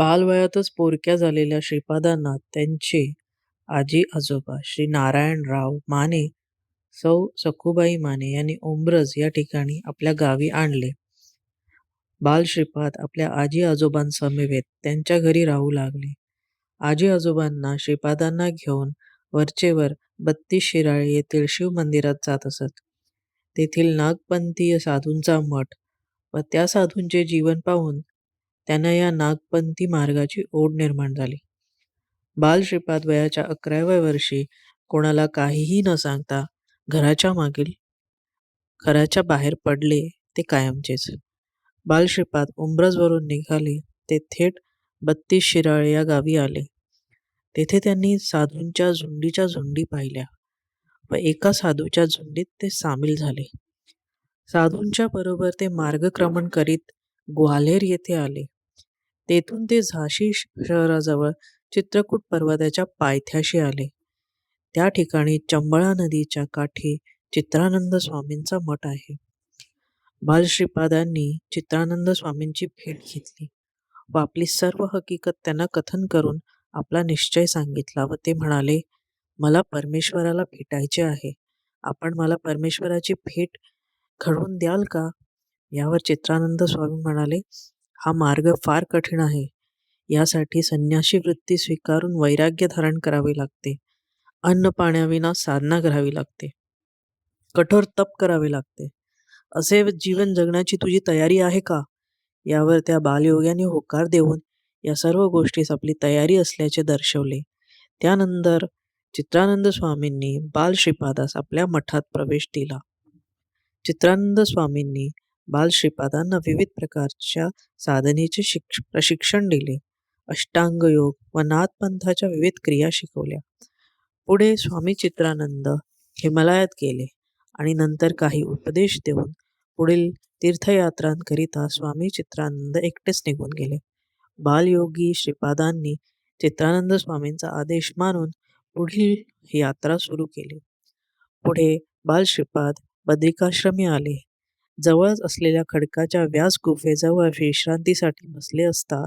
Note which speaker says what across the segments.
Speaker 1: बालवयातच पोरक्या झालेल्या श्रीपादांना त्यांचे आजी-आजोबा श्री नारायणराव माने, सौ सखुबाई माने यांनी ओंब्रज या ठिकाणी आपल्या गावी आणले. बाल श्रीपाद आपल्या आजी-आजोबांसमवेत त्यांच्या घरी राहू लागले. आजी-आजोबांना श्रीपादांना घेऊन वरचेवर बत्तीस शिराळे येथील शिव मंदिरात जात असत. तेथील नागपंथीय साधूंचा मठ व त्या साधूंचे जीवन पाहून त्यांना या नागपंथी मार्गाची ओढ निर्माण झाली. बाल श्रीपाद वयाच्या अकराव्या वर्षी कोणाला काहीही न सांगता घराच्या मागील घराच्या बाहेर पडले ते कायमचेच. बाल श्रीपाद उंब्रजवरून निघाले ते थेट बत्तीस शिराळे या गावी आले. तेथे त्यांनी साधूंच्या झुंडीच्या झुंडी पाहिल्या व एका साधूच्या झुंडीत ते सामील झाले. साधूंच्या बरोबर ते मार्गक्रमण करीत ग्वाल्हेर येथे आले. तेथून ते झाशी शहराजवळ चित्रकूट पर्वताच्या पायथ्याशी आले. त्या ठिकाणी चंबळा नदीच्या काठी चित्रानंद स्वामींचा मठ आहे. बाल श्रीपादांनी चित्रानंद स्वामींची भेट घेतली व आपली सर्व हकीकत त्यांना कथन करून आपला निश्चय सांगितला व ते म्हणाले, मला परमेश्वराला भेटायचे आहे. आपण मला परमेश्वराची भेट घडवून द्याल का? यावर चित्रानंद स्वामी म्हणाले, हा मार्ग फार कठीण आहे. यासाठी संन्यासी वृत्ती स्वीकारून वैराग्य धारण करावे लागते. अन्न पाण्याविना साधना करावी लागते. कठोर तप करावे लागते. असे जीवन जगण्याची तुझी तयारी आहे का? यावर त्या बालयोग्याने होकार देऊन या सर्व गोष्टीस आपली तयारी असल्याचे दर्शवले. त्यानंतर चित्रानंद स्वामींनी बाल श्रीपादास आपल्या मठात प्रवेश दिला. चित्रानंद स्वामींनी बालश्रीपादांना विविध प्रकारच्या साधनेचे प्रशिक्षण दिले. अष्टांग योग व नाथपंथाच्या विविध क्रिया शिकवल्या. पुढे स्वामी चित्रानंद हिमालयात गेले आणि नंतर काही उपदेश देऊन पुढील तीर्थयात्रांकरिता स्वामी चित्रानंद एकटेच निघून गेले. बालयोगी श्रीपादांनी चित्रानंद स्वामींचा आदेश मानून पुढील यात्रा सुरू केली. पुढे बाल श्रीपाद बद्रिकाश्रमी आले. जवळच असलेल्या खडकाच्या व्यास गुफेजवळ विश्रांतीसाठी बसले असता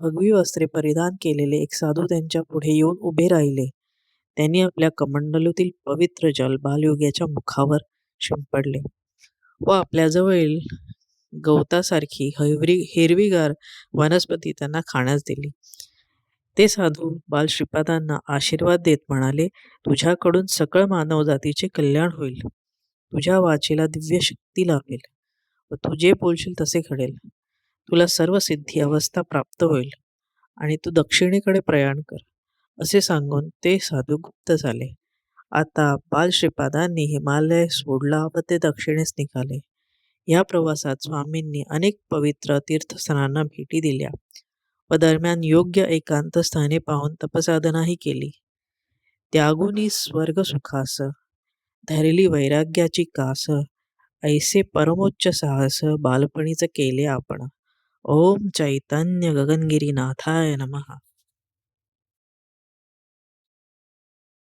Speaker 1: भगवी वस्त्रे परिधान केलेले एक साधू त्यांच्या पुढे येऊन उभे राहिले. त्यांनी आपल्या कमंडलूतील पवित्र जल बालयोग्याच्या मुखावर शिंपडले व आपल्याजवळील गवतासारखी हैवरी हिरवीगार वनस्पती त्यांना खाण्यास दिली. ते साधू बाल श्रीपादांना आशीर्वाद देत म्हणाले, तुझ्याकडून सकळ मानवजातीचे कल्याण होईल. तुझ्या वाचेला दिव्य शक्ती लाभेल व तू जे बोलशील तसे घडेल. तुला सर्व सिद्धी अवस्था प्राप्त होईल आणि तू दक्षिणेकडे प्रयाण कर. असे सांगून ते साधू गुप्त झाले. आता बाल श्रीपादांनी हिमालय सोडला व ते दक्षिणेस निघाले. या प्रवासात स्वामींनी अनेक पवित्र तीर्थस्थानांना भेटी दिल्या व दरम्यान योग्य एकांत स्थाने पाहून तपसाधनाही केली. त्यागुनी स्वर्ग सुखास धरली वैराग्याची कास ऐसे परमोच्च साहस बालपणीच केले आपण. ओम चैतन्य गगनगिरी नाथाय नमः